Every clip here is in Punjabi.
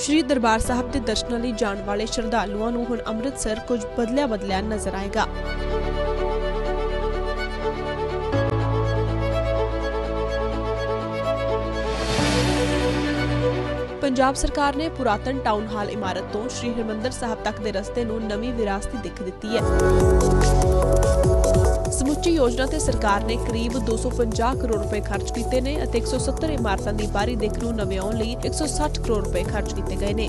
ਸ਼੍ਰੀ ਦਰਬਾਰ ਸਾਹਿਬ ਦੇ ਦਰਸ਼ਨਾਂ ਲਈ ਜਾਣ ਵਾਲੇ ਸ਼ਰਧਾਲੂਆਂ ਨੂੰ ਹੁਣ ਅੰਮ੍ਰਿਤਸਰ ਕੁਝ ਬਦਲਿਆ ਬਦਲਿਆ ਨਜ਼ਰ ਆਏਗਾ। ਪੰਜਾਬ ਸਰਕਾਰ ਨੇ ਪੁਰਾਤਨ ਟਾਊਨ ਹਾਲ ਇਮਾਰਤ ਤੋਂ ਸ਼੍ਰੀ ਹਰਿਮੰਦਰ ਸਾਹਿਬ ਤੱਕ ਦੇ ਰਸਤੇ ਨੂੰ ਨਵੀਂ ਵਿਰਾਸਤੀ ਦਿੱਖ ਦਿੱਤੀ ਹੈ। ਯੋਜਨਾ ਤੇ ਸਰਕਾਰ ਨੇ ਕਰੀਬ 250 ਕਰੋੜ ਰੁਪਏ ਖਰਚ ਕੀਤੇ ਨੇ ਅਤੇ 170 ਇਮਾਰਤਾਂ ਦੀ ਬਾਰੀ ਦਿੱਖ ਨੂੰ ਨਵਿਆਉਣ ਲਈ 160 ਕਰੋੜ ਰੁਪਏ ਖਰਚ ਕੀਤੇ ਗਏ ਨੇ।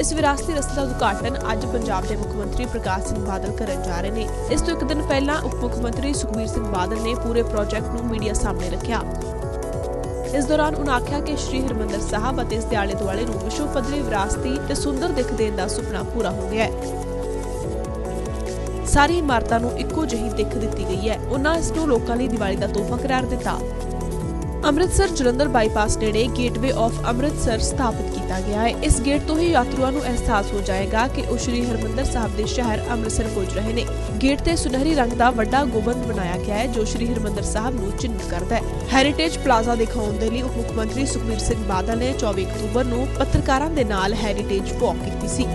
ਇਸ ਵਿਰਾਸਤੀ ਰਸਤੇ ਦਾ ਉਦਘਾਟਨ ਅੱਜ ਪੰਜਾਬ ਦੇ ਮੁੱਖ ਮੰਤਰੀ ਪ੍ਰਕਾਸ਼ ਸਿੰਘ ਬਾਦਲ ਕਰਨ ਜਾ ਰਹੇ ਨੇ। ਇਸ ਤੋਂ ਇੱਕ ਦਿਨ ਪਹਿਲਾਂ ਉਪ ਮੁੱਖ ਮੰਤਰੀ ਸੁਖਬੀਰ ਸਿੰਘ ਬਾਦਲ ਨੇ ਪੂਰੇ ਪ੍ਰੋਜੈਕਟ ਨੂੰ ਮੀਡੀਆ ਸਾਹਮਣੇ ਰੱਖਿਆ। ਇਸ ਦੌਰਾਨ ਉਨ੍ਹਾਂ ਆਖਿਆ ਕਿ ਸ਼੍ਰੀ ਹਰਿਮੰਦਰ ਸਾਹਿਬ ਅਤੇ ਇਸ ਦੇ ਆਲੇ ਦੁਆਲੇ ਨੂੰ ਵਿਸ਼ਵ ਪੱਧਰੀ ਵਿਰਾਸਤੀ ਤੇ ਸੁੰਦਰ ਦਿੱਖ ਦੇਣ ਦਾ ਸੁਪਨਾ ਪੂਰਾ ਹੋ ਗਿਆ ਹੈ। ਸਾਰੀ ਇਮਾਰਤਾਂ ਨੂੰ ਇੱਕੋ ਜਿਹੀ ਦਿੱਖ ਦਿੱਤੀ ਗਈ ਹੈ। ਉਹਨਾਂ ਇਸ ਨੂੰ ਲੋਕਾਂ ਲਈ ਦੀਵਾਲੀ ਦਾ ਤੋਹਫਾ ਕਰਾਰ ਦਿੱਤਾ। ਅੰਮ੍ਰਿਤਸਰ ਜਲੰਧਰ ਬਾਈਪਾਸ ਨੇੜੇ ਗੇਟਵੇ ਆਫ ਅੰਮ੍ਰਿਤਸਰ ਸਥਾਪਿਤ ਕੀਤਾ ਗਿਆ ਹੈ। ਇਸ ਗੇਟ ਤੋਂ ਹੀ ਯਾਤਰੂਆਂ ਨੂੰ ਅਹਿਸਾਸ ਹੋ ਜਾਏਗਾ ਕਿ ਉਹ ਸ਼੍ਰੀ ਹਰਿਮੰਦਰ ਸਾਹਿਬ ਦੇ ਸ਼ਹਿਰ ਅੰਮ੍ਰਿਤਸਰ ਪਹੁੰਚ ਰਹੇ ਨੇ। ਗੇਟ ਤੇ ਸੁਨਹਿਰੀ ਰੰਗ ਦਾ ਵੱਡਾ ਗੋਬੰਦ ਬਣਾਇਆ ਗਿਆ ਹੈ, ਜੋ ਸ਼੍ਰੀ ਹਰਿਮੰਦਰ ਸਾਹਿਬ ਨੂੰ ਚਿੰਨ੍ਹਿਤ ਕਰਦਾ ਹੈ। ਹੈਰੀਟੇਜ ਪਲਾਜ਼ਾ ਦਿਖਾਉਣ ਦੇ ਲਈ ਉਪ ਮੁੱਖ ਮੰਤਰੀ ਸੁਖਬੀਰ ਸਿੰਘ ਬਾਦਲ ਨੇ 24 ਅਕਤੂਬਰ ਨੂੰ ਪੱਤਰਕਾਰਾਂ ਦੇ ਨਾਲ ਹੈਰੀਟੇਜ ਵਾਕ ਕੀਤੀ ਸੀ।